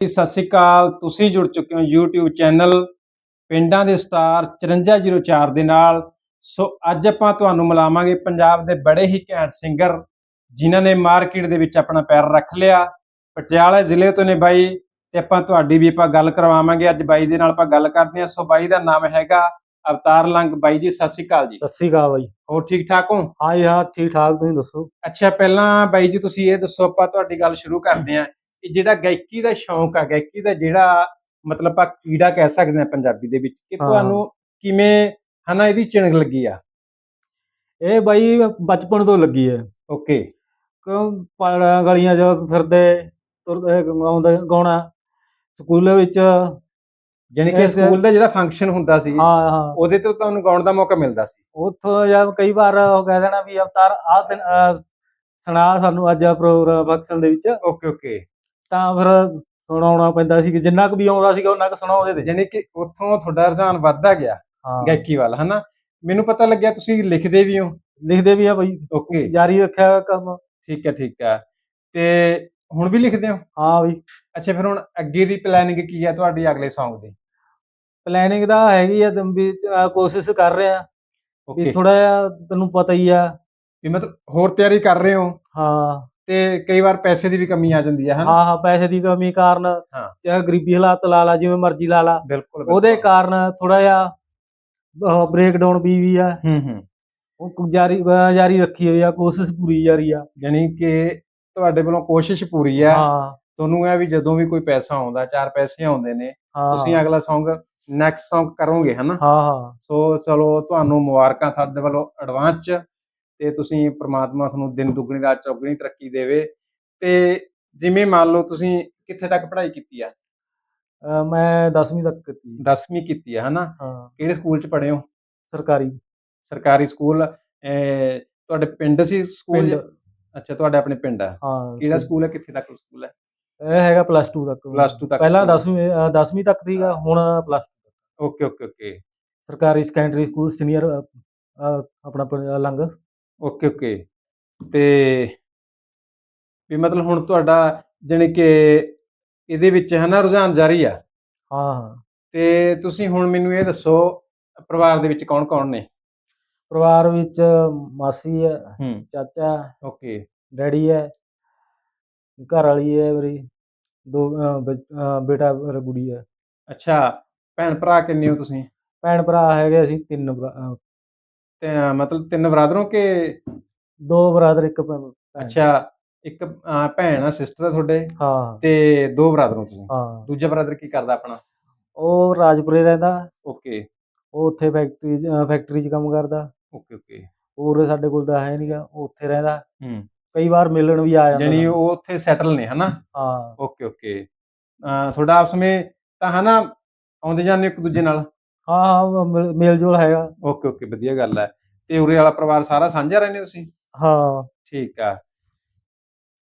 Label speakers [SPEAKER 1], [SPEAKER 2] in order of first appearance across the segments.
[SPEAKER 1] ਸਤਿ ਸ਼੍ਰੀ ਅਕਾਲ। ਤੁਸੀਂ ਜੁੜ ਚੁੱਕੇ ਹੋ YouTube ਚੈਨਲ ਪਿੰਡਾਂ ਦੇ ਸਟਾਰ 5404 ਦੇ ਨਾਲ। ਸੋ ਅੱਜ ਆਪਾਂ ਤੁਹਾਨੂੰ ਮਿਲਾਵਾਂਗੇ ਪੰਜਾਬ ਦੇ ਬੜੇ ਹੀ ਘੈਂਟ ਸਿੰਗਰ ਜਿਨ੍ਹਾਂ ਨੇ ਮਾਰਕੀਟ ਦੇ ਵਿੱਚ ਆਪਣਾ ਪੈਰ ਰੱਖ ਲਿਆ। ਪਟਿਆਲਾ ਜ਼ਿਲ੍ਹੇ ਤੋਂ ਨੇ ਬਾਈ ਤੇ ਆਪਾਂ ਤੁਹਾਡੀ ਵੀ ਆਪਾਂ ਗੱਲ ਕਰਵਾਵਾਂਗੇ। ਅੱਜ ਬਾਈ ਦੇ ਨਾਲ ਆਪਾਂ ਗੱਲ ਕਰਦੇ ਹਾਂ। ਸੋ ਬਾਈ ਦਾ ਨਾਮ ਹੈਗਾ ਅਵਤਾਰ ਲੰਗ। ਬਾਈ ਜੀ ਸਤਿ ਸ਼੍ਰੀ ਅਕਾਲ ਜੀ।
[SPEAKER 2] ਸਤਿ ਸ਼੍ਰੀ ਅਕਾਲ ਬਾਈ।
[SPEAKER 1] ਹੋਰ ਠੀਕ ਠਾਕ ਹੋ?
[SPEAKER 2] ਹਾਂ ਜੀ ਹਾਂ ਠੀਕ ਠਾਕ। ਤੁਸੀਂ ਦੱਸੋ?
[SPEAKER 1] ਅੱਛਾ ਪਹਿਲਾਂ ਬਾਈ ਜੀ ਤੁਸੀਂ ਇਹ ਦੱਸੋ ਆਪਾਂ ਤੁਹਾਡੀ ਗੱਲ ਸ਼ੁਰੂ ਕਰਦੇ ਹਾਂ। ਕਿ ਜਿਹੜਾ ਗਾਇਕੀ ਦਾ ਸ਼ੌਂਕ ਆ ਗਾਇਕੀ ਦਾ ਜਿਹੜਾ ਮਤਲਬ ਆਪਾਂ ਕੀੜਾ ਕਹਿ ਸਕਦੇ ਹਾਂ ਪੰਜਾਬੀ ਦੇ ਵਿੱਚ ਕਿ। ਤੁਹਾਨੂੰ ਕਿਵੇਂ ਹਨਾ ਇਹਦੀ ਚਿਣਗ ਲੱਗੀ ਆ?
[SPEAKER 2] ਇਹ ਬਾਈ ਬਚਪਨ ਤੋਂ ਲੱਗੀ ਹੈ।
[SPEAKER 1] ਓਕੇ।
[SPEAKER 2] ਕਿਉਂ ਪੜ- ਗਲੀਆਂ 'ਚ ਫਿਰਦੇ ਤੁਰਦੇ ਗਾਉਂਦੇ ਗਾਉਣਾ। ਸਕੂਲ ਵਿੱਚ
[SPEAKER 1] ਜਾਣੀ ਕਿ ਸਕੂਲ ਦਾ ਜਿਹੜਾ ਫੰਕਸ਼ਨ ਹੁੰਦਾ ਸੀ
[SPEAKER 2] ਹਾਂ ਹਾਂ।
[SPEAKER 1] ਉਹਦੇ ਤੋਂ ਤੁਹਾਨੂੰ ਗਾਉਣ ਦਾ ਮੌਕਾ ਮਿਲਦਾ ਸੀ?
[SPEAKER 2] ਉੱਥੋਂ ਜਾਂ ਕਈ ਵਾਰ ਉਹ ਕਹਿ ਦੇਣਾ ਵੀ ਅਵਤਾਰ ਆ ਸੁਣਾ ਸਾਨੂੰ ਅੱਜ ਪ੍ਰੋਗਰਾਮ ਫੰਕਸ਼ਨ ਦੇ ਵਿੱਚ।
[SPEAKER 1] Okay okay.
[SPEAKER 2] ਤਾਂ ਫਿਰ ਸੁਣਾਉਣਾ ਪੈਂਦਾ ਸੀ ਕਿ ਜਿੰਨਾ ਕੁ ਵੀ ਆਉਂਦਾ ਸੀਗਾ ਉਹਨਾਂ ਕੁ ਸੁਣਾਉਂਦੇ ਤੇ।
[SPEAKER 1] ਜਾਣੀ ਕਿ ਉੱਥੋਂ ਤੁਹਾਡਾ ਰੁਝਾਨ ਵੱਧਦਾ ਗਿਆ
[SPEAKER 2] ਹਾਂ।
[SPEAKER 1] ਗਾਇਕੀ ਵੱਲ ਹਨਾ? ਮੈਨੂੰ ਪਤਾ ਲੱਗਿਆ ਤੁਸੀਂ ਲਿਖਦੇ ਵੀ ਹੋ।
[SPEAKER 2] ਲਿਖਦੇ ਵੀ ਆ ਬਾਈ।
[SPEAKER 1] ਓਕੇ।
[SPEAKER 2] ਜਾਰੀ ਰੱਖਿਆ ਕੰਮ।
[SPEAKER 1] ਠੀਕ ਹੈ ਠੀਕ ਹੈ। ਤੇ ਹੁਣ ਵੀ ਲਿਖਦੇ ਹੋ?
[SPEAKER 2] ਹਾਂ ਬਈ।
[SPEAKER 1] ਅੱਛਾ ਫਿਰ ਹੁਣ ਅੱਗੇ ਦੀ ਪਲੈਨਿੰਗ ਕੀ ਹੈ ਤੁਹਾਡੀ ਅਗਲੇ Song ਦੀ?
[SPEAKER 2] ਪਲੈਨਿੰਗ ਦਾ ਹੈਗੀ ਆ ਵੀ ਕੋਸ਼ਿਸ਼ ਕਰ ਰਹੇ। ਆ ਵੀ
[SPEAKER 1] ਓਕੇ।
[SPEAKER 2] ਥੋੜਾ ਜਿਹਾ ਤੈਨੂੰ ਪਤਾ ਹੀ ਆ।
[SPEAKER 1] ਵੀ ਮਤਲਬ ਹੋਰ ਤਿਆਰੀ ਕਰ ਰਹੇ ਹੋ?
[SPEAKER 2] ਹਾਂ।
[SPEAKER 1] ਤੇ ਕਈ ਵਾਰ ਪੈਸੇ ਦੀ ਵੀ ਕਮੀ ਆ ਜਾਂਦੀ ਹੈ ਹਨਾ?
[SPEAKER 2] ਹਾਂ ਹਾਂ ਪੈਸੇ ਦੀ ਕਮੀ ਕਾਰਨ
[SPEAKER 1] ਹਾਂ।
[SPEAKER 2] ਚਾਹੇ ਗਰੀਬੀ ਹਾਲਾਤ ਲਾ ਲਾ ਜਿਵੇਂ ਮਰਜ਼ੀ ਲਾ ਲਾ।
[SPEAKER 1] ਬਿਲਕੁਲ
[SPEAKER 2] ਉਹਦੇ ਕਾਰਨ ਥੋੜਾ ਜਿਹਾ ਬ੍ਰੇਕ ਡਾਊਨ ਵੀ ਵੀ ਆ।
[SPEAKER 1] ਹੂੰ ਹੂੰ।
[SPEAKER 2] ਉਹ ਕੁ ਜਾਰੀ ਅਹ ਜਾਰੀ ਰੱਖੀ ਹੋਈ ਆ ਕੋਸ਼ਿਸ਼ ਪੂਰੀ ਜਾਰੀ ਆ।
[SPEAKER 1] ਯਾਨੀ ਕਿ ਤੁਹਾਡੇ ਵੱਲੋਂ ਕੋਸ਼ਿਸ਼ ਪੂਰੀ ਹੈ
[SPEAKER 2] ਹਾਂ।
[SPEAKER 1] ਤੁਹਾਨੂੰ ਇਹ ਵੀ ਜਦੋਂ ਵੀ ਕੋਈ ਪੈਸਾ ਆਉਂਦਾ ਚਾਰ ਪੈਸੇ ਆਉਂਦੇ ਨੇ
[SPEAKER 2] ਹਾਂ।
[SPEAKER 1] ਤੁਸੀਂ ਅਗਲਾ Song ਨੈਕਸਟ Song ਕਰੋਗੇ ਹਨਾ?
[SPEAKER 2] ਹਾਂ ਹਾਂ।
[SPEAKER 1] ਸੋ ਚਲੋ ਤੁਹਾਨੂੰ ਮੁਬਾਰਕਾਂ ਸਾਡੇ ਵੱਲੋਂ ਐਡਵਾਂਸ ਚ ਤੇ ਤੁਸੀਂ ਪ੍ਰਮਾਤਮਾ ਤੁਹਾਨੂੰ ਦਿਨ ਦੁੱਗਣੀ ਰਾਤ ਚੌਗਣੀ ਤਰੱਕੀ ਦੇਵੇ। ਤੇ ਜਿਵੇਂ ਮੰਨ ਲਓ ਤੁਸੀਂ ਕਿੱਥੇ ਤੱਕ ਪੜ੍ਹਾਈ ਕੀਤੀ ਆ?
[SPEAKER 2] ਮੈਂ 10ਵੀਂ ਤੱਕ ਕੀਤੀ
[SPEAKER 1] 10ਵੀਂ ਕੀਤੀ ਆ ਹਨਾ?
[SPEAKER 2] ਹਾਂ।
[SPEAKER 1] ਕਿਹੜੇ ਸਕੂਲ ਚ ਪੜ੍ਹੇ ਹੋ?
[SPEAKER 2] ਸਰਕਾਰੀ।
[SPEAKER 1] ਸਰਕਾਰੀ ਸਕੂਲ ਤੁਹਾਡੇ ਪਿੰਡ ਸੀ ਸਕੂਲ? ਅੱਛਾ ਤੁਹਾਡੇ ਆਪਣੇ ਪਿੰਡ ਆ।
[SPEAKER 2] ਹਾਂ
[SPEAKER 1] ਕਿਹੜਾ ਸਕੂਲ ਹੈ ਕਿੱਥੇ ਤੱਕ ਸਕੂਲ ਹੈ?
[SPEAKER 2] ਇਹ ਹੈਗਾ ਪਲੱਸ 2 ਤੱਕ।
[SPEAKER 1] Plus two ਤੱਕ
[SPEAKER 2] ਪਹਿਲਾਂ
[SPEAKER 1] ਸਕੂਲ।
[SPEAKER 2] 10ਵੀਂ 10ਵੀਂ ਤੱਕ ਸੀਗਾ ਹੁਣ ਪਲੱਸ
[SPEAKER 1] ਓਕੇ ਓਕੇ ਓਕੇ।
[SPEAKER 2] ਸਰਕਾਰੀ ਸੈਕੰਡਰੀ ਸਕੂਲ ਸੀਨੀਅਰ ਆਪਣਾ ਲੰਗ।
[SPEAKER 1] ਓਕੇ ਓਕੇ ਤੇ ਵੀ ਮਤਲਬ ਹੁਣ ਤੁਹਾਡਾ ਜਾਣੀ ਕਿ ਇਹਦੇ ਵਿੱਚ ਹਨਾ ਰੁਝਾਨ ਜਾਰੀ ਆ?
[SPEAKER 2] ਹਾਂ ਹਾਂ।
[SPEAKER 1] ਤੇ ਤੁਸੀਂ ਹੁਣ ਮੈਨੂੰ ਇਹ ਦੱਸੋ ਪਰਿਵਾਰ ਦੇ ਵਿੱਚ ਕੌਣ ਕੌਣ ਨੇ?
[SPEAKER 2] ਪਰਿਵਾਰ ਵਿੱਚ ਮਾਸੀ ਹੈ
[SPEAKER 1] ਹੂੰ।
[SPEAKER 2] ਚਾਚਾ ਹੈ,
[SPEAKER 1] ਓਕੇ
[SPEAKER 2] ਡੈਡੀ ਹੈ। ਘਰ ਵਾਲੀ ਹੈ ਮੇਰੀ। ਦੋ ਅਹ, ਬ- ਅਹ, ਬੇਟਾ ਔਰ ਗੁੜੀ ਹੈ
[SPEAKER 1] ਅੱਛਾ ਭੈਣ ਭਰਾ ਕਿੰਨੇ ਹੋ ਤੁਸੀਂ?
[SPEAKER 2] ਭੈਣ ਭਰਾ ਹੈਗੇ ਅਸੀਂ ਤਿੰਨ ਭਰਾ- ਅਹ,
[SPEAKER 1] ਤੇ ਮਤਲਬ ਤਿੰਨ ਬਰਾਦਰੋਂ ਕਿ?
[SPEAKER 2] ਦੋ ਬਰਾਦਰ ਇੱਕ ਭੈਣ। ਭੈਣ।
[SPEAKER 1] ਅੱਛਾ ਇੱਕ ਅਹ, ਭੈਣ ਆ ਸਿਸਟਰ ਆ ਤੁਹਾਡੇ?
[SPEAKER 2] ਹਾਂ।
[SPEAKER 1] ਤੇ ਦੋ ਬਰਾਦਰੋਂ ਤੁਸੀਂ?
[SPEAKER 2] ਹਾਂ।
[SPEAKER 1] ਦੂਜਾ ਬਰਾਦਰ ਕੀ ਕਰਦਾ ਆਪਣਾ?
[SPEAKER 2] ਉਹ ਰਾਜਪੁਰੇ ਰਹਿੰਦਾ।
[SPEAKER 1] ਓਕੇ।
[SPEAKER 2] ਉਹ ਉੱਥੇ ਫੈਕਟਰੀ ਫੈਕਟਰੀ 'ਚ ਕੰਮ ਕਰਦਾ।
[SPEAKER 1] Okay okay.
[SPEAKER 2] ਹੋਰ ਸਾਡੇ ਕੋਲ ਤਾਂ ਹੈ ਨਹੀਂਗਾ ਉਹ ਉੱਥੇ ਰਹਿੰਦਾ।
[SPEAKER 1] ਹੂੰ।
[SPEAKER 2] ਕਈ ਵਾਰ ਮਿਲਣ ਵੀ ਆ ਜਾਂਦਾ।
[SPEAKER 1] ਜਾਨੀ
[SPEAKER 2] ਸਾਨੂੰ।
[SPEAKER 1] ਉਹ ਉੱਥੇ ਸੈਟਲ ਨੇ ਹਨਾ?
[SPEAKER 2] ਹਾਂ।
[SPEAKER 1] Okay okay. ਤੁਹਾਡਾ ਆਪਸ ਵਿੱਚ ਤਾਂ ਹਨਾ ਆਉਂਦੇ ਜਾਂਦੇ ਹੋ ਇੱਕ ਦੂਜੇ ਨਾਲ?
[SPEAKER 2] ਹਾਂ ਹਾਂ ਮਿਲ- ਮੇਲ ਜੋਲ ਹੈਗਾ।
[SPEAKER 1] ਓਕੇ ਓਕੇ ਵਧੀਆ ਗੱਲ ਹੈ। ਤੇ ਉਰੇ ਵਾਲਾ ਪਰਿਵਾਰ ਸਾਰਾ ਸਾਂਝਾ ਰਹਿੰਦੇ ਤੁਸੀਂ?
[SPEAKER 2] ਹਾਂ।
[SPEAKER 1] ਠੀਕ ਆ।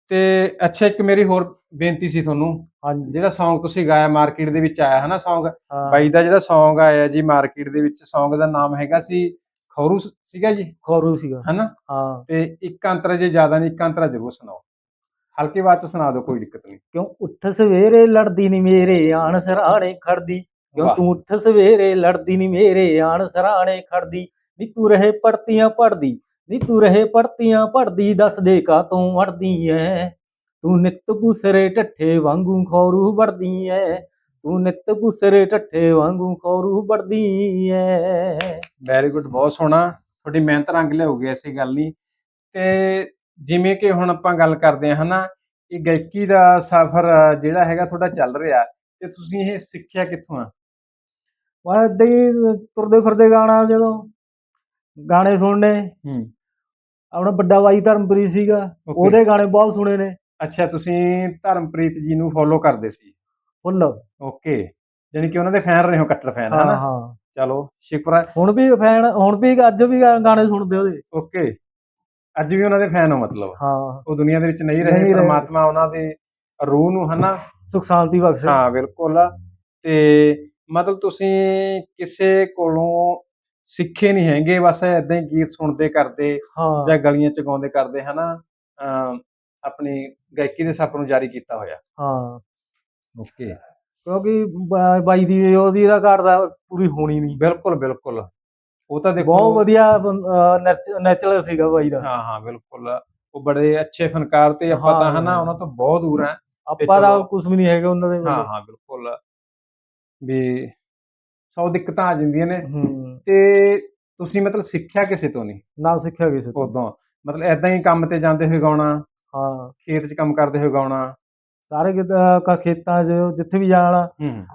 [SPEAKER 1] ਤੇ ਅੱਛਾ ਇੱਕ ਮੇਰੀ ਹੋਰ ਬੇਨਤੀ ਸੀ ਤੁਹਾਨੂੰ।
[SPEAKER 2] ਹਾਂਜੀ।
[SPEAKER 1] ਜਿਹੜਾ Song ਤੁਸੀਂ ਗਾਇਆ ਮਾਰਕੀਟ ਦੇ ਵਿੱਚ ਆਇਆ ਹਨਾ Song?
[SPEAKER 2] ਹਾਂ।
[SPEAKER 1] ਬਾਈ ਦਾ ਜਿਹੜਾ Song ਆਇਆ ਜੀ ਮਾਰਕੀਟ ਦੇ ਵਿੱਚ Song ਦਾ ਨਾਮ ਹੈਗਾ ਸੀ ਖੌਰੂ ਸ- ਸੀਗਾ ਜੀ?
[SPEAKER 2] ਖੌਰੂ ਸੀਗਾ।
[SPEAKER 1] ਹਨਾ?
[SPEAKER 2] ਹਾਂ।
[SPEAKER 1] ਤੇ ਇੱਕ ਅੰਤਰਾ ਜੇ ਜ਼ਿਆਦਾ ਨਹੀਂ ਇੱਕ ਅੰਤਰਾ ਜ਼ਰੂਰ ਸੁਣਾਓ। ਹਲਕੀ ਆਵਾਜ਼ ਚ ਸੁਣਾ ਦਿਓ ਕੋਈ ਦਿੱਕਤ ਨਹੀਂ।
[SPEAKER 2] ਕਿਉਂ? ਉੱਠ ਸਵੇਰੇ ਲੜਦੀ ਨੀ ਮੇਰੇ ਆਣ ਸਰਾਣੇ ਖੜਦੀ। ਕਿਉਂ ਤੂੰ ਉੱਠ ਸਵੇਰੇ ਲੜਦੀ ਨੀ ਮੇਰੇ ਆਣ ਸਰਾਣੇ ਖੜਦੀ? ਨੀ ਤੂੰ ਰਹੇ ਪੜਤੀਆਂ ਪੜਦੀ, ਨੀ ਤੂੰ ਰਹੇ ਪੜਤੀਆਂ ਪੜਦੀ, ਦੱਸ ਦੇ ਕਾ ਤੂੰ ਅੜਦੀ ਐ? ਤੂੰ ਨਿੱਤ ਗੁਸਰੇ ਢੱਠੇ ਵਾਂਗੂ ਖੌਰੂ ਵੜਦੀ ਐ। ਤੂੰ ਨਿੱਤ ਗੁਸਰੇ ਢੱਠੇ ਵਾਂਗੂ ਖੌਰੂ ਵੜਦੀ ਐ।
[SPEAKER 1] ਵੈਰੀ ਗੁੱਡ ਬਹੁਤ ਸੋਹਣਾ। ਤੁਹਾਡੀ ਮਿਹਨਤ ਰੰਗ ਲਿਆਉਗੀ ਐਸੀ ਗੱਲ ਨਹੀਂ ਤੇ ਜਿਵੇਂ ਕਿ ਹੁਣ ਆਪਾਂ ਗੱਲ ਕਰਦੇ ਹਾਂ ਹਨਾ, ਇਹ ਗਾਇਕੀ ਦਾ ਸਫ਼ਰ ਜਿਹੜਾ ਹੈਗਾ ਤੁਹਾਡਾ ਚੱਲ ਰਿਹਾ, ਤੇ ਤੁਸੀਂ ਇਹ ਸਿੱਖਿਆ ਕਿੱਥੋਂ ਆ?
[SPEAKER 2] ਮੈਂ ਏਦਾਂ ਹੀ ਤੁਰਦੇ ਫਿਰਦੇ ਗਾਣਾ ਜਦੋਂ ਗਾਣੇ ਸੁਣਨੇ।
[SPEAKER 1] ਹੂੰ।
[SPEAKER 2] ਆਪਣਾ ਵੱਡਾ ਬਾਈ ਧਰਮਪ੍ਰੀਤ ਸੀਗਾ ਉਹਦੇ ਗਾਣੇ ਬਹੁਤ ਸੁਣੇ ਨੇ।
[SPEAKER 1] ਅੱਛਾ ਤੁਸੀਂ ਧਰਮਪ੍ਰੀਤ ਜੀ ਨੂੰ ਫੋਲੋ ਕਰਦੇ ਸੀ?
[SPEAKER 2] ਫੁੱਲ।
[SPEAKER 1] ਓਕੇ। ਯਾਨੀ ਕਿ ਉਹਨਾਂ ਦੇ ਫੈਨ ਰਹੇ ਹੋ ਕੱਟਰ ਫੈਨ
[SPEAKER 2] ਹਾਂ
[SPEAKER 1] ਹਨਾ?
[SPEAKER 2] ਹਾਂ।
[SPEAKER 1] ਚਲੋ ਸ਼ੁਕਰ ਹੈ
[SPEAKER 2] ਹੁਣ ਵੀ ਫੈਨ ਹੁਣ ਵੀ ਅੱਜ ਵੀ ਗਾ- ਗਾਣੇ ਸੁਣਦੇ ਉਹਦੇ।
[SPEAKER 1] ਓਕੇ। ਅੱਜ ਵੀ ਉਹਨਾਂ ਦੇ ਫੈਨ ਹੋ ਮਤਲਬ।
[SPEAKER 2] ਹਾਂ।
[SPEAKER 1] ਉਹ ਦੁਨੀਆ ਦੇ ਵਿੱਚ ਨਹੀਂ ਰਹੇ
[SPEAKER 2] ਨਹੀਂ ਰਹੇ।
[SPEAKER 1] ਪਰਮਾਤਮਾ ਉਹਨਾਂ ਦੇ ਰੂਹ ਨੂੰ ਹਨਾ?
[SPEAKER 2] ਸੁਖ ਸ਼ਾਂਤੀ ਬਖਸ਼।
[SPEAKER 1] ਹਾਂ ਬਿਲਕੁਲ ਤੇ ਮਤਲਬ ਤੁਸੀਂ ਕਿਸੇ ਕੋਲੋਂ ਸਿੱਖੇ ਨਹੀਂ ਹੈਗੇ ਬਸ ਏਦਾਂ ਹੀ ਗੀਤ ਸੁਣਦੇ ਕਰਦੇ
[SPEAKER 2] ਹਾਂ।
[SPEAKER 1] ਜਾਂ ਗਲੀਆਂ ਚ ਗਾਉਂਦੇ ਕਰਦੇ ਹਨਾ? ਅਮ ਆਪਣੀ ਗਾਇਕੀ ਦੇ ਸਫ਼ਰ ਨੂੰ ਜਾਰੀ ਕੀਤਾ ਹੋਇਆ।
[SPEAKER 2] ਹਾਂ।
[SPEAKER 1] ਓਕੇ।
[SPEAKER 2] ਕਿਉਂਕਿ ਬ- ਬਾਈ ਦੀ ਉਹਦੀ ਦਾ ਘਰ ਦਾ ਪੂਰੀ ਹੋਣੀ ਨਹੀਂ।
[SPEAKER 1] ਬਿਲਕੁਲ ਬਿਲਕੁਲ। ਉਹ ਤਾਂ ਦੇਖੋ
[SPEAKER 2] ਬਹੁਤ ਵਧੀਆ ਨੈਚੁਰਲ ਸੀਗਾ ਬਾਈ ਦਾ।
[SPEAKER 1] ਹਾਂ ਹਾਂ ਬਿਲਕੁਲ। ਉਹ ਬੜੇ ਅੱਛੇ ਫਨਕਾਰ ਤੇ ਆਪਾਂ
[SPEAKER 2] ਹਾਂ,
[SPEAKER 1] ਤਾਂ ਹਨਾ
[SPEAKER 2] ਹਾਂ।
[SPEAKER 1] ਉਹਨਾਂ ਤੋਂ ਬਹੁਤ ਦੂਰ ਆ।
[SPEAKER 2] ਆਪਾਂ ਦਾ
[SPEAKER 1] ਚਲੋ।
[SPEAKER 2] ਕੁਝ ਵੀ ਨਹੀਂ ਹੈਗਾ ਉਹਨਾਂ ਦੇ
[SPEAKER 1] ਹਾਂ ਹਾਂ ਬਿਲਕੁਲ। ਵੀ ਸੌ ਦਿੱਕਤਾਂ ਆ ਜਾਂਦੀਆਂ ਨੇ।
[SPEAKER 2] ਹੂੰ।
[SPEAKER 1] ਤੇ ਤੁਸੀਂ ਮਤਲਬ ਸਿੱਖਿਆ ਕਿਸੇ ਤੋਂ ਨਹੀਂ?
[SPEAKER 2] ਨਾ ਸਿੱਖਿਆ ਕਿਸੇ ਤੋਂ।
[SPEAKER 1] ਉਦੋਂ। ਮਤਲਬ ਐਦਾਂ ਹੀ ਕੰਮ ਤੇ ਜਾਂਦੇ ਹੋਏ ਗਾਉਣਾ
[SPEAKER 2] ਹਾਂ।
[SPEAKER 1] ਖੇਤ 'ਚ ਕੰਮ ਕਰਦੇ ਹੋਏ ਗਾਉਣਾ।
[SPEAKER 2] ਸਾਰੇ ਕਿਤੇ ਖੇਤਾਂ 'ਚ ਜਿੱਥੇ ਵੀ ਜਾਣਾ
[SPEAKER 1] ਹੂੰ।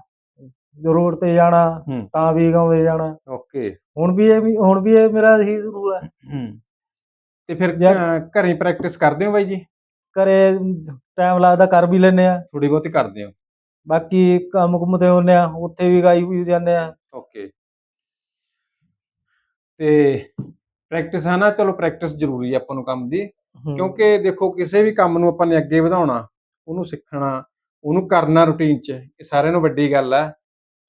[SPEAKER 2] ਰੋਡ ਤੇ ਜਾਣਾ
[SPEAKER 1] ਹੂੰ।
[SPEAKER 2] ਤਾਂ ਵੀ ਗਾਉਂਦੇ ਜਾਣਾ।
[SPEAKER 1] ਓਕੇ।
[SPEAKER 2] ਹੁਣ ਵੀ ਇਹ ਵੀ ਹੁਣ ਵੀ ਇਹ ਮੇਰਾ ਇਹੀ ਰੂਲ ਹੈ।
[SPEAKER 1] ਹੂੰ। ਤੇ ਫਿਰ ਘਰੇ ਪ੍ਰੈਕਟਿਸ ਕਰਦੇ ਹੋ ਬਾਈ ਜੀ?
[SPEAKER 2] ਘਰੇ ਟਾਈਮ ਲੱਗਦਾ ਕਰ ਵੀ ਲੈਨੇ ਆ।
[SPEAKER 1] ਥੋੜੀ ਬਹੁਤੀ ਕਰਦੇ ਹੋ।
[SPEAKER 2] ਬਾਕੀ ਕੰਮ ਕੁੰਮ ਤੇ ਹੁੰਨੇ ਆ ਉੱਥੇ ਵੀ ਗਾਈ ਵੀ ਜਾਂਦੇ ਆ।
[SPEAKER 1] ਓਕੇ। ਤੇ ਪ੍ਰੈਕਟਿਸ ਹੈ ਨਾ ਚਲੋ ਪ੍ਰੈਕਟਿਸ ਜ਼ਰੂਰੀ ਹੈ ਆਪਾਂ ਨੂੰ ਕੰਮ ਦੀ। ਕਿਉਂਕਿ ਦੇਖੋ ਕਿਸੇ ਵੀ ਕੰਮ ਨੂੰ ਆਪਾਂ ਨੇ ਅੱਗੇ ਵਧਾਉਣਾ ਉਹਨੂੰ ਸਿੱਖਣਾ ਉਹਨੂੰ ਕਰਨਾ ਰੁਟੀਨ 'ਚ ਇਹ ਸਾਰਿਆਂ ਨੂੰ ਵੱਡੀ ਗੱਲ ਹੈ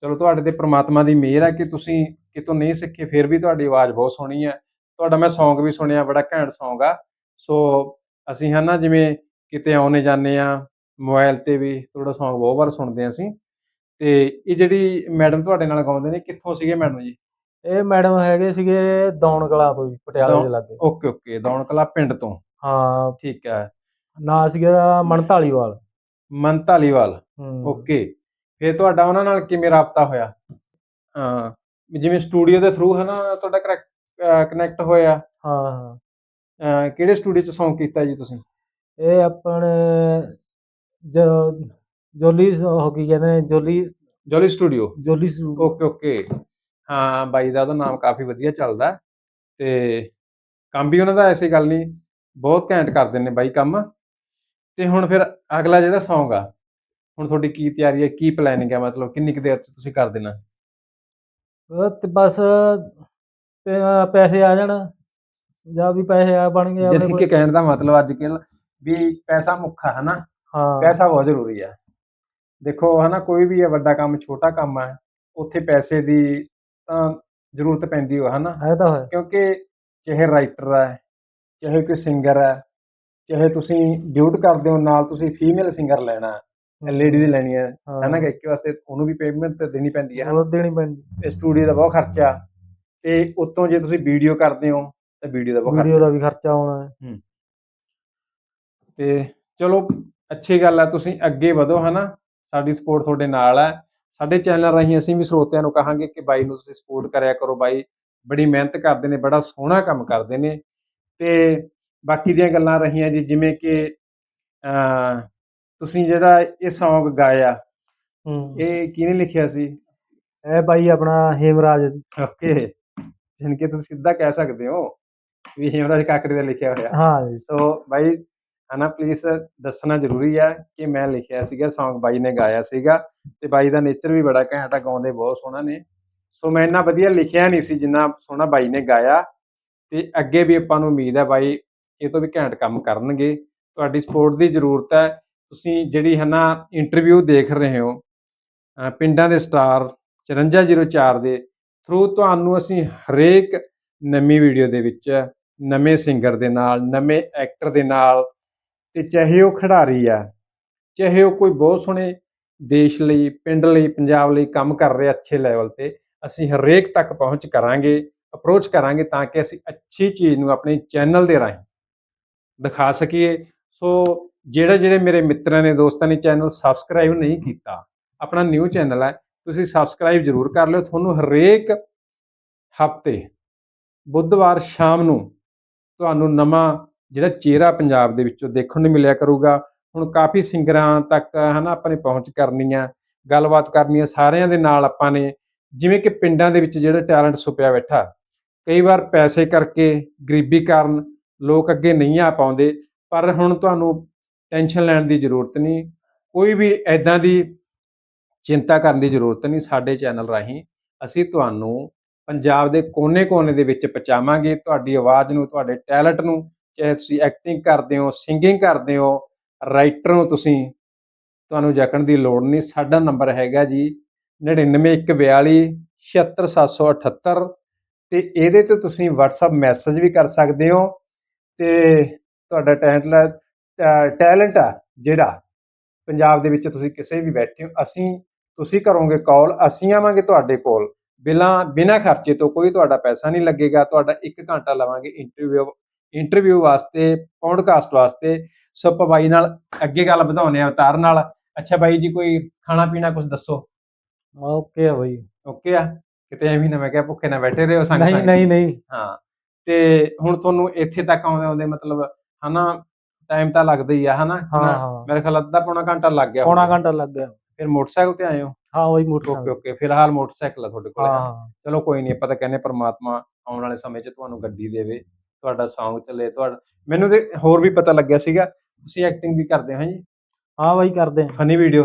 [SPEAKER 1] ਚਲੋ ਤੁਹਾਡੇ ਤੇ ਪ੍ਰਮਾਤਮਾ ਦੀ ਮਿਹਰ ਹੈ ਕਿ ਤੁਸੀਂ ਕਿਤੋਂ ਨਹੀਂ ਸਿੱਖੇ ਫਿਰ ਵੀ ਤੁਹਾਡੀ ਆਵਾਜ਼ ਬਹੁਤ ਸੋਹਣੀ ਹੈ ਤੁਹਾਡਾ ਮੈਂ Song ਵੀ ਸੁਣਿਆ ਬੜਾ ਘੈਂਟ Song ਆ। ਸੋ ਅਸੀਂ ਹਨਾ ਜਿਵੇਂ ਕਿਤੇ ਆਉਣੇ ਜਾਂਦੇ ਆ ਮੋਬਾਈਲ ਤੇ ਵੀ ਤੁਹਾਡਾ Song ਬਹੁਤ ਵਾਰ ਸੁਣਦੇ ਹਾਂ ਅਸੀਂ। ਤੇ ਇਹ ਜਿਹੜੀ ਮੈਡਮ ਤੁਹਾਡੇ ਨਾਲ ਗਾਉਂਦੇ ਨੇ ਕਿੱਥੋਂ ਸੀਗੇ ਮੈਡਮ ਜੀ?
[SPEAKER 2] ਇਹ ਮੈਡਮ ਹੈਗੇ ਸੀਗੇ ਦੌਣ ਕਲਾ ਤੋਂ ਜੀ ਪਟਿਆਲੇ ਦੇ ਲਾਗੇ।
[SPEAKER 1] ਓਕੇ ਓਕੇ ਦੌਣ ਕਲਾ ਪਿੰਡ ਤੋਂ।
[SPEAKER 2] ਹਾਂ।
[SPEAKER 1] ਠੀਕ ਹੈ।
[SPEAKER 2] ਨਾਂ ਸੀਗਾ ਮਨਤਾਲੀਵਾਲ।
[SPEAKER 1] ਮਨ ਧਾਲੀਵਾਲ
[SPEAKER 2] ਹੂੰ।
[SPEAKER 1] ਓਕੇ। ਫਿਰ ਤੁਹਾਡਾ ਉਹਨਾਂ ਨਾਲ ਕਿਵੇਂ ਰਾਬਤਾ ਹੋਇਆ? ਹਾਂ ਜਿਵੇਂ ਸਟੂਡੀਓ ਦੇ ਥਰੂ ਹੈ ਨਾ ਤੁਹਾਡਾ ਕਨੈਕਟ ਹੋਇਆ।
[SPEAKER 2] ਹਾਂ ਹਾਂ।
[SPEAKER 1] ਕਿਹੜੇ ਸਟੂਡੀਓ 'ਚ Song ਕੀਤਾ ਜੀ ਤੁਸੀਂ?
[SPEAKER 2] ਇਹ ਆਪਣੇ ਜੋ- ਜੋਲੀ ਉਹ ਕੀ ਕਹਿੰਦੇ Jolly
[SPEAKER 1] Jolly studio.
[SPEAKER 2] Jolly
[SPEAKER 1] okay okay. ਹਾਂ ਬਾਈ ਦਾ ਉਹਦਾ ਨਾਮ ਕਾਫੀ ਵਧੀਆ ਚੱਲਦਾ। ਹੈ ਤੇ ਕੰਮ ਵੀ ਉਹਨਾਂ ਦਾ ਐਸੀ ਗੱਲ ਨਹੀਂ ਬਹੁਤ ਘੈਂਟ ਕਰਦੇ ਨੇ ਬਾਈ ਕੰਮ। ਤੇ ਹੁਣ ਫਿਰ ਅਗਲਾ ਜਿਹੜਾ Song ਆ ਹੁਣ ਤੁਹਾਡੀ ਕੀ ਤਿਆਰੀ ਹੈ ਕੀ ਪਲੈਨਿੰਗ ਹੈ? ਮਤਲਬ ਕਿੰਨੀ ਕੁ ਦੇਰ 'ਚ ਤੁਸੀਂ ਕਰ ਦੇਣਾ?
[SPEAKER 2] ਉਹ ਤੇ ਬਸ ਪੈ- ਪੈਸੇ ਆ ਜਾਣ। ਜਾਂ ਵੀ ਪੈਸੇ ਆ ਬਣ ਗਏ ਆਪਣੇ
[SPEAKER 1] ਕਿ ਕਹਿਣ ਦਾ ਮਤਲਬ ਅੱਜ ਕੱਲ ਵੀ ਪੈਸਾ ਮੁੱਖਾ ਹੈ ਨਾ
[SPEAKER 2] ਹਾਂ।
[SPEAKER 1] ਪੈਸਾ ਬਹੁਤ ਜ਼ਰੂਰੀ ਹੈ ਦੇਖੋ ਹਨਾ ਕੋਈ ਵੀ ਹੈ ਵੱਡਾ ਕੰਮ ਛੋਟਾ ਕੰਮ ਹੈ ਉੱਥੇ ਪੈਸੇ ਦੀ ਤਾਂ ਜ਼ਰੂਰਤ ਪੈਂਦੀ ਹੋ ਹਨਾ।
[SPEAKER 2] ਇਹ ਤਾਂ ਹੈ।
[SPEAKER 1] ਕਿਉਂਕਿ ਚਾਹੇ ਰਾਈਟਰ ਹੈ ਚਾਹੇ ਕੋਈ ਸਿੰਗਰ ਹੈ ਚਾਹੇ ਤੁਸੀਂ ਡਿਊਟ ਕਰਦੇ ਹੋ ਨਾਲ ਤੁਸੀਂ ਫੀਮੇਲ ਸਿੰਗਰ ਲੈਣਾ ਲੇਡੀ ਦੀ ਲੈਣੀ ਹੈ। ਹਨਾ ਗਾਇਕੀ ਵਾਸਤੇ ਉਹਨੂੰ ਵੀ ਪੇਮੈਂਟ ਤੇ ਦੇਣੀ ਪੈਂਦੀ ਹੈ
[SPEAKER 2] ਉਹ ਦੇਣੀ ਪੈਂਦੀ।
[SPEAKER 1] ਸਟੂਡੀਓ ਦਾ ਬਹੁਤ ਖਰਚਾ ਤੇ ਉਤੋਂ ਜੇ ਤੁਸੀਂ ਵੀਡੀਓ ਕਰਦੇ ਹੋ ਤਾਂ ਵੀਡੀਓ ਦਾ ਬਹੁਤ ਖਰਚਾ।
[SPEAKER 2] ਵੀਡੀਓ ਦਾ ਵੀ ਖਰਚਾ ਆਉਣਾ। ਹੈ।
[SPEAKER 1] ਤੇ ਚਲੋ ਅੱਛੀ ਗੱਲ ਹੈ ਤੁਸੀਂ ਅੱਗੇ ਵਧੋ ਹਨਾ? ਸਾਡੀ ਸਪੋਰਟ ਤੁਹਾਡੇ ਨਾਲ ਹੈ ਸਾਡੇ ਚੈਨਲ ਰਾਹੀਂ ਅਸੀਂ ਵੀ ਸਰੋਤਿਆਂ ਨੂੰ ਕਹਾਂਗੇ ਕਿ ਬਾਈ ਨੂੰ ਤੁਸੀਂ ਸਪੋਰਟ ਕਰਿਆ ਕਰੋ। ਬਾਈ ਬੜੀ ਮਿਹਨਤ ਕਰਦੇ ਨੇ ਬੜਾ ਸੋਹਣਾ ਕੰਮ ਕਰਦੇ ਨੇ। ਤੇ ਬਾਕੀ ਦੀਆਂ ਗੱਲਾਂ ਰਹੀਆਂ ਜੀ ਜਿਵੇਂ ਕਿ ਤੁਸੀਂ ਜਿਹੜਾ ਇਹ Song ਗਾਇਆ
[SPEAKER 2] ਹੂੰ।
[SPEAKER 1] ਇਹ ਕਿਹਨੇ ਲਿਖਿਆ ਸੀ?
[SPEAKER 2] ਇਹ ਬਾਈ ਆਪਣਾ ਹੇਮਰਾਜ।
[SPEAKER 1] ਓਕੇ। ਜਿਨ ਕਿ ਤੁਸੀਂ ਸਿੱਧਾ ਕਹਿ ਸਕਦੇ ਹੋ ਵੀ ਹੇਮਰਾਜ ਕਾਕੜੀ ਦਾ ਲਿਖਿਆ ਹੋਇਆ।
[SPEAKER 2] ਹਾਂ ਜੀ।
[SPEAKER 1] ਸੋ ਬਾਈ ਹਨਾ ਪਲੀਜ਼ ਦੱਸਣਾ ਜ਼ਰੂਰੀ ਹੈ ਕਿ ਮੈਂ ਲਿਖਿਆ ਸੀਗਾ, Song ਬਾਈ ਨੇ ਗਾਇਆ ਸੀਗਾ ਤੇ ਬਾਈ ਦਾ ਨੇਚਰ ਵੀ ਬੜਾ ਘੈਂਟ ਆ, ਗਾਉਂਦੇ ਬਹੁਤ ਸੋਹਣਾ ਨੇ। ਸੋ ਮੈਂ ਇੰਨਾ ਵਧੀਆ ਲਿਖਿਆ ਨਹੀਂ ਸੀ ਜਿੰਨਾ ਸੋਹਣਾ ਬਾਈ ਨੇ ਗਾਇਆ ਤੇ ਅੱਗੇ ਵੀ ਆਪਾਂ ਨੂੰ ਉਮੀਦ ਹੈ ਬਾਈ ਇਹ ਤੋਂ ਵੀ ਘੈਂਟ ਕੰਮ ਕਰਨਗੇ। ਤੁਹਾਡੀ ਸਪੋਰਟ ਦੀ ਜ਼ਰੂਰਤ ਹੈ। ਤੁਸੀਂ ਜਿਹੜੀ ਹੈ ਨਾ ਇੰਟਰਵਿਊ ਦੇਖ ਰਹੇ ਹੋ ਪਿੰਡਾਂ ਦੇ ਸਟਾਰ 5404 ਦੇ ਥਰੂ ਤੁਹਾਨੂੰ ਅਸੀਂ ਹਰੇਕ ਨਵੀਂ ਵੀਡੀਓ ਦੇ ਵਿੱਚ ਨਵੇਂ ਸਿੰਗਰ ਦੇ ਨਾਲ, ਨਵੇਂ ਐਕਟਰ ਦੇ ਨਾਲ ਤੇ ਚਾਹੇ ਉਹ ਖਿਡਾਰੀ ਆ, ਚਾਹੇ ਉਹ ਕੋਈ ਬਹੁਤ ਸੋਹਣੇ ਦੇਸ਼ ਲਈ, ਪਿੰਡ ਲਈ, ਪੰਜਾਬ ਲਈ ਕੰਮ ਕਰ ਰਿਹਾ ਅੱਛੇ ਲੈਵਲ ਤੇ, ਅਸੀਂ ਹਰੇਕ ਤੱਕ ਪਹੁੰਚ ਕਰਾਂਗੇ ਅਪਰੋਚ ਕਰਾਂਗੇ ਤਾਂ ਕਿ ਅਸੀਂ ਅੱਛੀ ਚੀਜ਼ ਨੂੰ ਆਪਣੇ ਚੈਨਲ ਦੇ ਰਾਹੀਂ ਦਿਖਾ ਸਕੀਏ। ਸੋ ਜਿਹੜੇ ਜਿਹੜੇ ਮੇਰੇ ਮਿੱਤਰਾਂ ਨੇ, ਦੋਸਤਾਂ ਨੇ ਚੈਨਲ ਸਬਸਕ੍ਰਾਈਬ ਨਹੀਂ ਕੀਤਾ, ਆਪਣਾ ਨਿਊ ਚੈਨਲ ਹੈ ਤੁਸੀਂ ਸਬਸਕ੍ਰਾਈਬ ਜ਼ਰੂਰ ਕਰ ਲਿਓ। ਤੁਹਾਨੂੰ ਹਰੇਕ ਹਫ਼ਤੇ, ਬੁੱਧਵਾਰ ਸ਼ਾਮ ਨੂੰ ਤੁਹਾਨੂੰ ਨਵਾਂ ਜਿਹੜਾ ਚਿਹਰਾ ਪੰਜਾਬ ਦੇ ਵਿੱਚੋਂ ਦੇਖਣ ਨੂੰ ਮਿਲਿਆ ਕਰੂਗਾ। ਹੁਣ ਕਾਫੀ ਸਿੰਗਰਾਂ ਤੱਕ, ਹਨਾ, ਆਪਾਂ ਨੇ ਪਹੁੰਚ ਕਰਨੀ ਆ, ਗੱਲਬਾਤ ਕਰਨੀ ਆ, ਸਾਰਿਆਂ ਦੇ ਨਾਲ ਆਪਾਂ ਨੇ, ਜਿਵੇਂ ਕਿ ਪਿੰਡਾਂ ਦੇ ਵਿੱਚ ਜਿਹੜਾ ਟੈਲੈਂਟ ਸੁਪਿਆ ਬੈਠਾ। ਕਈ ਵਾਰ ਪੈਸੇ ਕਰਕੇ ਗਰੀਬੀ ਕਾਰਨ ਲੋਕ ਅੱਗੇ ਨਹੀਂ ਆ ਪਾਉਂਦੇ, ਪਰ ਹੁਣ ਤੁਹਾਨੂੰ ਟੈਨਸ਼ਨ ਲੈਣ ਦੀ ਜ਼ਰੂਰਤ ਨਹੀਂ, ਕੋਈ ਵੀ ਐਦਾਂ ਦੀ ਚਿੰਤਾ ਕਰਨ ਦੀ ਜ਼ਰੂਰਤ ਨਹੀਂ ਸਾਡੇ ਚੈਨਲ ਰਾਹੀਂ। ਅਸੀਂ ਤੁਹਾਨੂੰ ਪੰਜਾਬ ਦੇ ਕੋਨੇ-ਕੋਨੇ ਦੇ ਵਿੱਚ ਪਹੁੰਚਾਵਾਂਗੇ, ਤੁਹਾਡੀ ਆਵਾਜ਼ ਨੂੰ, ਤੁਹਾਡੇ ਟੈਲੈਂਟ ਨੂੰ ਚਾਹੇ ਤੁਸੀਂ ਐਕਟਿੰਗ ਕਰਦੇ ਹੋ ਸਿੰਗਿੰਗ ਕਰਦੇ ਹੋ ਰਾਈਟਰ ਹੋ ਤੁਸੀਂ, ਤੁਹਾਨੂੰ ਜਕਣ ਦੀ ਲੋੜ ਨਹੀਂ। ਸਾਡਾ ਨੰਬਰ ਹੈਗਾ ਜੀ 9914 76778 ਤੇ ਇਹਦੇ ਤੇ ਤੁਸੀਂ WhatsApp ਮੈਸੇਜ ਵੀ ਕਰ ਸਕਦੇ ਹੋ ਤੇ ਤੁਹਾਡਾ ਟੈਲੈਂਟ ਟੈਲੈਂਟ ਆ ਜਿਹੜਾ ਪੰਜਾਬ ਦੇ ਵਿੱਚ ਤੁਸੀਂ ਕਿਸੇ ਵੀ ਬੈਠੇ ਹੋ, ਅਸੀਂ, ਤੁਸੀਂ ਕਰੋਗੇ ਕਾਲ ਅਸੀਂ ਆਵਾਂਗੇ ਤੁਹਾਡੇ ਕੋਲ। ਬਿਨਾਂ ਬਿਨਾਂ ਖਰਚੇ ਤੋਂ ਕੋਈ ਤੁਹਾਡਾ ਪੈਸਾ ਨਹੀਂ ਲੱਗੇਗਾ, ਤੁਹਾਡਾ 1 ਘੰਟਾ ਲਵਾਂਗੇ ਇੰਟਰਵਿਊ ਇੰਟਰਵਿਊ ਵਾਸਤੇ ਪੌਡਕਾਸਟ ਵਾਸਤੇ ਸੋ ਆਪਾਂ ਬਾਈ ਨਾਲ ਅੱਗੇ ਗੱਲ ਵਧਾਉਣੇ ਆ ਅਵਤਾਰ ਨਾਲ। ਅੱਛਾ ਬਾਈ ਜੀ ਕੋਈ ਖਾਣਾ ਪੀਣਾ ਕੁਝ ਦੱਸੋ?
[SPEAKER 2] ਓਕੇ ਆ ਬਾਈ।
[SPEAKER 1] ਓਕੇ ਆ? ਕਿਤੇ ਐਵੇਂ ਨਾ ਮੈਂ ਕਿਹਾ ਭੁੱਖੇ ਨਾ ਬੈਠੇ ਰਹੋ ਸੰਗ
[SPEAKER 2] ਨਹੀਂ। ਨਹੀਂ ਨਹੀਂ।
[SPEAKER 1] ਹਾਂ। ਤੇ ਹੁਣ ਤੁਹਾਨੂੰ ਇੱਥੇ ਤੱਕ ਆਉਂਦੇ ਆਉਂਦੇ ਮਤਲਬ ਹਨਾ ਟਾਈਮ ਤਾਂ ਲੱਗਦਾ ਹੀ ਆ ਹਨਾ। ਮੇਰੇ ਖਿਆਲ ਅੱਧਾ ਪੌਣਾ ਘੰਟਾ ਲੱਗ ਗਿਆ
[SPEAKER 2] ਪੌਣਾ। ਘੰਟਾ ਲੱਗ ਗਿਆ।
[SPEAKER 1] ਫਿਰ ਮੋਟਰਸਾਈਕਲ ਤੇ ਆਏ ਹੋ
[SPEAKER 2] ਹਾਂ ਬਾਈ
[SPEAKER 1] ਓਕੇ
[SPEAKER 2] ਮੋਟਰਸਾਈਕਲ
[SPEAKER 1] ਓਕੇ ਫਿਲਹਾਲ ਮੋਟਰਸਾਈਕਲ ਆ ਤੁਹਾਡੇ ਕੋਲ। ਚਲੋ ਕੋਈ ਨਹੀਂ ਆਪਾਂ ਤਾਂ ਕਹਿੰਦੇ ਪ੍ਰਮਾਤਮਾ ਆਉਣ ਵਾਲੇ ਸਮੇਂ 'ਚ ਤੁਹਾਨੂੰ ਗੱਡੀ ਦੇਵੇ। ਤੁਹਾਡਾ Song ਚੱਲੇ ਤੁਹਾਡਾ ਮੈਨੂੰ ਤੇ ਹੋਰ ਵੀ ਪਤਾ ਲੱਗਿਆ ਸੀਗਾ ਤੁਸੀਂ ਐਕਟਿੰਗ ਵੀ ਕਰਦੇ ਹੋ ਜੀ?
[SPEAKER 2] ਹਾਂ ਬਾਈ ਕਰਦੇ ਆ।
[SPEAKER 1] ਫਨੀ ਵੀਡੀਓ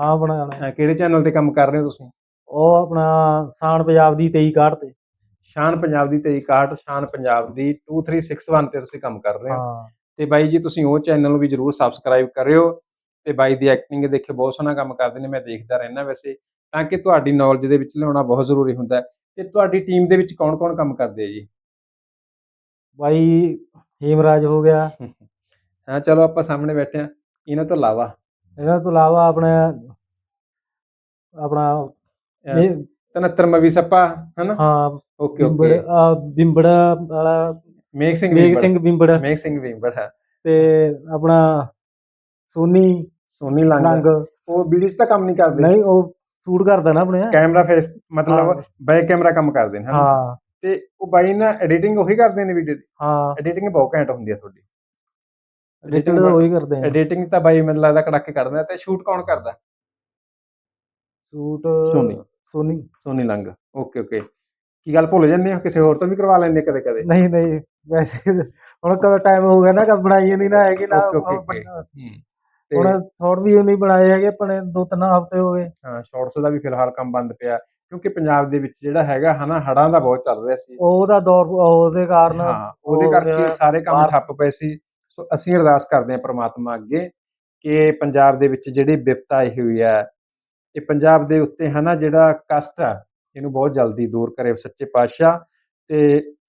[SPEAKER 2] ਹਾਂ ਬਣਾਣਾ
[SPEAKER 1] ਕਿਹੜੇ ਚੈਨਲ ਤੇ ਕੰਮ ਕਰ ਰਹੇ ਹੋ ਤੁਸੀਂ?
[SPEAKER 2] ਉਹ ਆਪਣਾ ਸਾਨ ਪੰਜਾਬ ਦੀ 23 ਕਾਰਡ ਤੇ।
[SPEAKER 1] ਸ਼ਾਨ ਪੰਜਾਬ ਦੀ 2361 ਸ਼ਾਨ ਪੰਜਾਬ ਦੀ 2361 ਤੇ ਤੁਸੀਂ ਕੰਮ ਕਰ ਰਹੇ ਹੋ।
[SPEAKER 2] ਹਾਂ।
[SPEAKER 1] ਤੇ ਬਾਈ ਜੀ ਤੁਸੀਂ ਉਹ ਚੈਨਲ ਨੂੰ ਵੀ ਜਰੂਰ ਸਬਸਕ੍ਰਾਈਬ ਕਰਿਓ ਤੇ ਬਾਈ ਦੀ ਐਕਟਿੰਗ ਦੇਖਿਓ ਬਹੁਤ ਸੋਹਣਾ ਕੰਮ ਕਰਦੇ ਨੇ ਮੈਂ ਦੇਖਦਾ ਰਹਿਣਾ ਵੈਸੇ ਤਾਂ ਕਿ ਤੁਹਾਡੀ ਨੌਲੇਜ ਦੇ ਵਿੱਚ ਲਿਆਉਣਾ ਬਹੁਤ ਜ਼ਰੂਰੀ ਹੁੰਦਾ ਹੈ। ਤੇ ਤੁਹਾਡੀ ਟੀਮ ਦੇ ਵਿੱਚ ਕੌਣ-ਕੌਣ ਕੰਮ ਕਰਦੇ ਆ ਜੀ?
[SPEAKER 2] ਬਾਈ ਹੀਮਰਾਜ ਹੋ ਗਿਆ।
[SPEAKER 1] ਹਾਂ ਚਲੋ ਆਪਾਂ ਸਾਹਮਣੇ ਬੈਠੇ ਆ ਇਹਨਾਂ ਤੋਂ ਇਲਾਵਾ।
[SPEAKER 2] ਇਹਨਾਂ ਤੋਂ ਇਲਾਵਾ ਆਪਣਾ ਆਪਣਾ
[SPEAKER 1] ਅਹ,
[SPEAKER 2] ਮੇ-
[SPEAKER 1] 73 ਮਵੀ ਸੱਪਾ ਹਨਾ?
[SPEAKER 2] ਹਾਂ
[SPEAKER 1] ਓਕੇ
[SPEAKER 2] ਬਿੰਬੜ
[SPEAKER 1] ਓਕੇ
[SPEAKER 2] ਬਿੰਬੜ ਵਾਲਾ
[SPEAKER 1] ਮੇਕ ਸਿੰਘ ਵਿੰਬੜ
[SPEAKER 2] ਸਿੰਘ ਬਿੰਬੜ।
[SPEAKER 1] ਮੇਕ ਸਿੰਘ ਵਿੰਬੜ ਹੈ।
[SPEAKER 2] ਤੇ ਆਪਣਾ ਸੋਨੀ
[SPEAKER 1] ਸੋਨੀ ਲੰਗ। ਉਹ ਵੀਡੀਓਜ਼ ਤਾਂ ਕੰਮ ਨਹੀਂ ਕਰਦੇ।
[SPEAKER 2] ਨਹੀਂ ਉਹ ਸ਼ੂਟ ਕਰਦਾ ਨਾ ਆਪਣੇ।
[SPEAKER 1] ਕੈਮਰਾ ਫੇਸ ਮਤਲਬ। ਬੈਕ ਕੈਮਰਾ ਕੰਮ ਕਰਦੇ ਨੇ
[SPEAKER 2] ਹਾਂ।
[SPEAKER 1] ਤੇ ਉਹ ਬਾਈ ਨਾ ਐਡੀਟਿੰਗ ਉਹੀ ਕਰਦੇ ਨੇ ਵੀਡੀਓ ਦੀ।
[SPEAKER 2] ਹਾਂ।
[SPEAKER 1] ਐਡੀਟਿੰਗ ਬਹੁਤ ਘੈਂਟ ਹੁੰਦੀ ਹੈ ਤੁਹਾਡੀ।
[SPEAKER 2] ਐਡੀਟਿੰਗ ਤਾਂ ਉਹੀ ਕਰਦੇ ਆ
[SPEAKER 1] ਐਡੀਟਿੰਗ ਤਾਂ ਬਾਈ ਮੈਨੂੰ ਲੱਗਦਾ ਕੜਾਕੇ ਕੱਢਦਾ ਤੇ ਸ਼ੂਟ ਕੌਣ ਕਰਦਾ?
[SPEAKER 2] ਸ਼ੂਟ
[SPEAKER 1] ਸੋਨੀ।
[SPEAKER 2] ਸੋਨੀ
[SPEAKER 1] ਸੋਨੀ ਲੰਗ ਓਕੇ ਓਕੇ ਕੀ ਗੱਲ ਭੁੱਲ ਜਾਂਦੇ ਹੋ? ਕਿਸੇ ਹੋਰ ਤੋਂ ਵੀ ਕਰਵਾ ਲੈਂਦੇ ਕਦੇ ਕਦੇ?
[SPEAKER 2] ਨਹੀਂ ਨਹੀਂ। ਵੈਸੇ ਹੁਣ ਕਦੋਂ ਟਾਈਮ ਹੋ ਗਿਆ ਨਾ ਕਿ ਬਣਾਈ ਨਹੀਂ ਨਾ ਹੈਗੀ ਨਾ ਹੁਣ ਸ਼ਾਰਟ ਵੀ ਨਹੀਂ ਬਣਾਏ ਹੈਗੇ ਆਪਣੇ ਦੋ ਤਿੰਨ ਹਫ਼ਤੇ ਹੋ ਗਏ।
[SPEAKER 1] ਹਾਂ ਸ਼ਾਰਟਸ ਦਾ ਵੀ ਫਿਲਹਾਲ ਕੰਮ ਬੰਦ ਪਿਆ। ਕਿਉਂਕਿ ਪੰਜਾਬ ਦੇ ਵਿੱਚ ਜਿਹੜਾ ਹੈਗਾ ਹਨਾ ਹੜਾਂ ਦਾ ਬਹੁਤ ਚੱਲ ਰਿਹਾ ਸੀ।
[SPEAKER 2] ਉਹਦਾ ਦੌਰ ਉਹਦੇ ਕਾਰਨ
[SPEAKER 1] ਹਾਂ ਉਹਦੇ
[SPEAKER 2] ਉਹ
[SPEAKER 1] ਕਰਕੇ ਸਾਰੇ ਕੰਮ ਠੱਪ ਪਏ ਸੀ। ਸੋ ਅਸੀਂ ਅਰਦਾਸ ਕਰਦੇ ਹਾਂ ਪ੍ਰਮਾਤਮਾ ਅੱਗੇ ਕਿ ਪੰਜਾਬ ਦੇ ਵਿੱਚ ਜਿਹੜੀ ਵਿਪਤਾ ਆਈ ਹੋਈ ਹੈ ਇਹ ਪੰਜਾਬ ਦੇ ਉੱਤੇ ਹਨਾ ਜਿਹੜਾ ਕਸ਼ਟ ਹੈ ਇਹਨੂੰ ਬਹੁਤ ਜਲਦੀ ਦੂਰ ਕਰੇ ਸੱਚੇ ਪਾਤਸ਼ਾਹ ਤੇ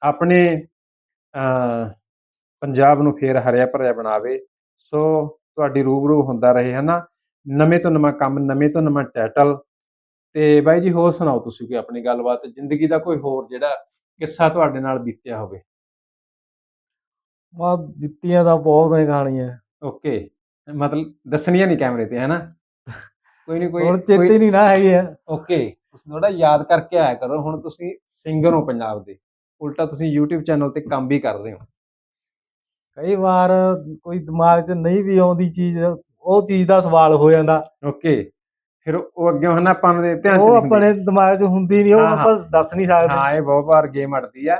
[SPEAKER 1] ਆਪਣੇ ਪੰਜਾਬ ਨੂੰ ਫੇਰ ਹਰਿਆ ਭਰਿਆ ਬਣਾਵੇ। ਸੋ ਤੁਹਾਡੀ ਰੂਬਰੂ ਹੁੰਦਾ ਰਹੇ ਹਨਾ। ਨਵੇਂ ਤੋਂ ਨਵਾਂ ਕੰਮ ਨਵੇਂ ਤੋਂ ਨਵਾਂ ਟਾਈਟਲ ਤੇ ਬਾਈ ਜੀ ਹੋਰ ਸੁਣਾਓ ਤੁਸੀਂ ਕੋਈ ਆਪਣੀ ਗੱਲਬਾਤ ਜ਼ਿੰਦਗੀ ਦਾ ਕੋਈ ਹੋਰ ਜਿਹੜਾ ਕਿੱਸਾ ਤੁਹਾਡੇ ਨਾਲ ਬੀਤਿਆ ਹੋਵੇ?
[SPEAKER 2] ਮਾ ਦਿੱਤੀਆਂ ਤਾਂ ਬਹੁਤ ਨੇ ਕਹਾਣੀਆਂ।
[SPEAKER 1] ਓਕੇ ਮਤਲਬ ਦੱਸਣੀਆਂ ਨਹੀਂ ਕੈਮਰੇ ਤੇ ਹੈਨਾ? ਕੋਈ ਨਹੀਂ ਕੋਈ
[SPEAKER 2] ਹੁਣ ਚੇਤੇ ਨਹੀਂ ਨਾ ਹੈਗੇ ਆ।
[SPEAKER 1] ਓਕੇ ਤੁਸੀਂ ਥੋੜਾ ਯਾਦ ਕਰਕੇ ਆਇਆ ਕਰੋ ਹੁਣ ਤੁਸੀਂ ਸਿੰਗਰ ਹੋ ਪੰਜਾਬ ਦੇ ਉਲਟਾ ਤੁਸੀਂ YouTube ਚੈਨਲ ਤੇ ਕੰਮ ਵੀ ਕਰ ਰਹੇ ਹੋ।
[SPEAKER 2] ਕਈ ਵਾਰ ਕੋਈ ਦਿਮਾਗ 'ਚ ਨਹੀਂ ਵੀ ਆਉਂਦੀ ਚੀਜ਼ ਉਹ ਚੀਜ਼ ਦਾ ਸਵਾਲ ਹੋ ਜਾਂਦਾ।
[SPEAKER 1] ਓਕੇ ਫਿਰ ਉਹ ਅੱਗੇ ਹਨਾ ਆਪਾਂ ਦੇ ਧਿਆਨ ਚ
[SPEAKER 2] ਉਹ
[SPEAKER 1] ਨਹੀਂ ਹੁੰਦੀ।
[SPEAKER 2] ਆਪਣੇ ਦਿਮਾਗ 'ਚ ਹੁੰਦੀ ਨਹੀਂ ਉਹ
[SPEAKER 1] ਹਾਂ, ਹਾਂ।
[SPEAKER 2] ਆਪਾਂ ਦੱਸ ਨਹੀਂ ਸਕਦੇ।
[SPEAKER 1] ਹਾਂ ਇਹ ਬਹੁਤ ਵਾਰ ਗੇਮ ਅੜਦੀ ਆ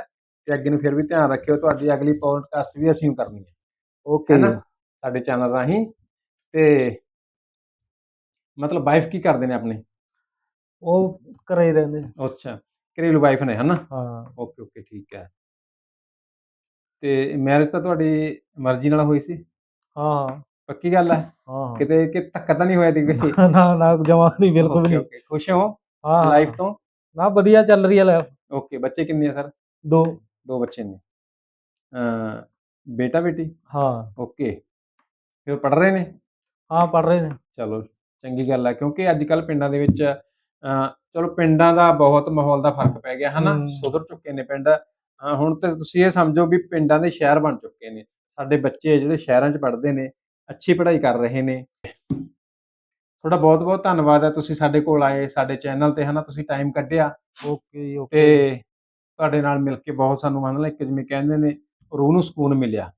[SPEAKER 1] ਤੇ ਅੱਗੇ ਨੂੰ ਫਿਰ ਵੀ ਧਿਆਨ ਰੱਖਿਓ ਤੁਹਾਡੀ ਅਗਲੀ ਪੋਡਕਾਸਟ ਵੀ ਅਸੀਂ ਕਰਨੀ ਹੈ
[SPEAKER 2] ਓਕੇ
[SPEAKER 1] ਹੈਨਾ? ਸਾਡੇ ਚੈਨਲ ਰਾਹੀਂ। ਤੇ ਮਤਲਬ ਵਾਈਫ ਕੀ ਕਰਦੇ ਨੇ ਆਪਣੇ?
[SPEAKER 2] ਉਹ ਘਰੇ ਹੀ ਰਹਿੰਦੇ।
[SPEAKER 1] ਅੱਛਾ ਘਰੇਲੂ ਵਾਈਫ ਨੇ ਹਨਾ?
[SPEAKER 2] ਹਾਂ।
[SPEAKER 1] ਓਕੇ ਓਕੇ ਠੀਕ ਹੈ। ਤੇ ਮੈਰਿਜ ਤਾਂ ਤੁਹਾਡੀ ਮਰਜ਼ੀ ਨਾਲ ਹੋਈ ਸੀ?
[SPEAKER 2] ਹਾਂ।
[SPEAKER 1] ਪੱਕੀ ਗੱਲ ਹੈ
[SPEAKER 2] ਹਾਂ।
[SPEAKER 1] ਕਿਤੇ ਕਿ ਧੱਕਾ ਤਾਂ ਨਹੀਂ ਹੋਇਆ ਦੀ ਕੋਈ
[SPEAKER 2] ਨਾ ਨਾ ਜਮਾ ਨਹੀਂ ਬਿਲਕੁਲ ਨਹੀਂ।
[SPEAKER 1] ਓਕੇ। ਖੁਸ਼ ਹੋ
[SPEAKER 2] ਹਾਂ
[SPEAKER 1] ਲਾਈਫ ਤੋਂ?
[SPEAKER 2] ਨਾ ਵਧੀਆ ਚੱਲ ਰਹੀ ਹੈ ਲਾਈਫ
[SPEAKER 1] ਓਕੇ ਬੱਚੇ ਕਿੰਨੇ ਆ ਸਰ?
[SPEAKER 2] ਦੋ।
[SPEAKER 1] ਦੋ ਬੱਚੇ ਨੇ। ਅ ਬੇਟਾ ਬੇਟੀ?
[SPEAKER 2] ਹਾਂ।
[SPEAKER 1] ਓਕੇ। ਫਿਰ ਪੜ ਰਹੇ ਨੇ?
[SPEAKER 2] ਹਾਂ ਪੜ ਰਹੇ ਨੇ।
[SPEAKER 1] ਚਲੋ ਚੰਗੀ ਗੱਲ ਹੈ ਕਿਉਂਕਿ ਅੱਜ ਕੱਲ ਪਿੰਡਾਂ ਦੇ ਵਿੱਚ ਅ ਚਲੋ ਪਿੰਡਾਂ ਦਾ ਬਹੁਤ ਮਾਹੌਲ ਦਾ ਫ਼ਰਕ ਪੈ ਗਿਆ ਹਨਾ?
[SPEAKER 2] ਹਮ।
[SPEAKER 1] ਸੁਧਰ ਚੁੱਕੇ ਨੇ ਪਿੰਡ। ਅ, ਹੁਣ ਤੇ ਤੁਸੀਂ ਇਹ ਸਮਝੋ ਵੀ ਪਿੰਡਾਂ ਦੇ ਸ਼ਹਿਰ ਬਣ ਚੁੱਕੇ ਨੇ। ਸਾਡੇ ਬੱਚੇ ਜਿਹੜੇ ਸ਼ਹਿਰਾਂ 'ਚ ਪੜ੍ਹਦੇ ਨੇ। ਅੱਛੀ ਪੜ੍ਹਾਈ ਕਰ ਰਹੇ ਨੇ। ਤੁਹਾਡਾ ਬਹੁਤ ਬਹੁਤ ਧੰਨਵਾਦ ਹੈ ਤੁਸੀਂ ਸਾਡੇ ਕੋਲ ਆਏ ਸਾਡੇ ਚੈਨਲ ਤੇ ਹਨਾ ਤੁਸੀਂ ਟਾਈਮ ਕੱਢਿਆ।
[SPEAKER 2] ਓਕੇ ਓਕੇ
[SPEAKER 1] ਤੇ ਤੁਹਾਡੇ ਨਾਲ ਮਿਲ ਕੇ ਬਹੁਤ ਸਾਨੂੰ ਮਨ ਇੱਕ ਜਿਵੇਂ ਕਹਿੰਦੇ ਨੇ ਰੂਹ ਨੂੰ ਸਕੂਨ ਮਿਲਿਆ।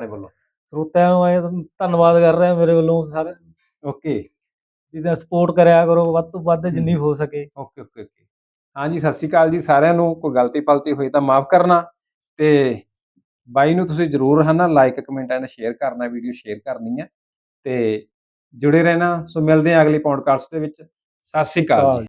[SPEAKER 1] ਆਪਣੇ ਵੱਲੋਂ।
[SPEAKER 2] ਸਰੋਤਿਆਂ ਨੂੰ ਇਹ ਧੰਨਵਾਦ ਕਰ ਰਿਹਾ ਮੇਰੇ ਵੱਲੋਂ ਸਾਰੇ।
[SPEAKER 1] ਓਕੇ
[SPEAKER 2] ਜਿਹਦਾ ਸਪੋਰਟ ਕਰਿਆ ਕਰੋ ਵੱਧ ਤੋਂ ਵੱਧ ਜਿੰਨੀ ਹੋ ਸਕੇ।
[SPEAKER 1] ਓਕੇ ਓਕੇ ਓਕੇ ਹਾਂਜੀ ਸਤਿ ਸ਼੍ਰੀ ਅਕਾਲ ਜੀ ਸਾਰਿਆਂ ਨੂੰ। ਕੋਈ ਗਲਤੀ ਪਲਤੀ ਹੋਈ ਤਾਂ ਮਾਫ ਕਰਨਾ। ਤੇ ਬਾਈ ਨੂੰ ਤੁਸੀਂ ਜਰੂਰ ਹਨਾ ਲਾਈਕ ਕਮੈਂਟ ਐਂਡ ਸ਼ੇਅਰ ਕਰਨਾ ਵੀਡੀਓ ਸ਼ੇਅਰ ਕਰਨੀ ਹੈ ਤੇ ਜੁੜੇ ਰਹਿਣਾ। ਸੋ ਮਿਲਦੇ ਹਾਂ ਅਗਲੀ ਪੌਡਕਾਸਟ ਦੇ ਵਿੱਚ। ਸਤਿ ਸ਼੍ਰੀ ਅਕਾਲ।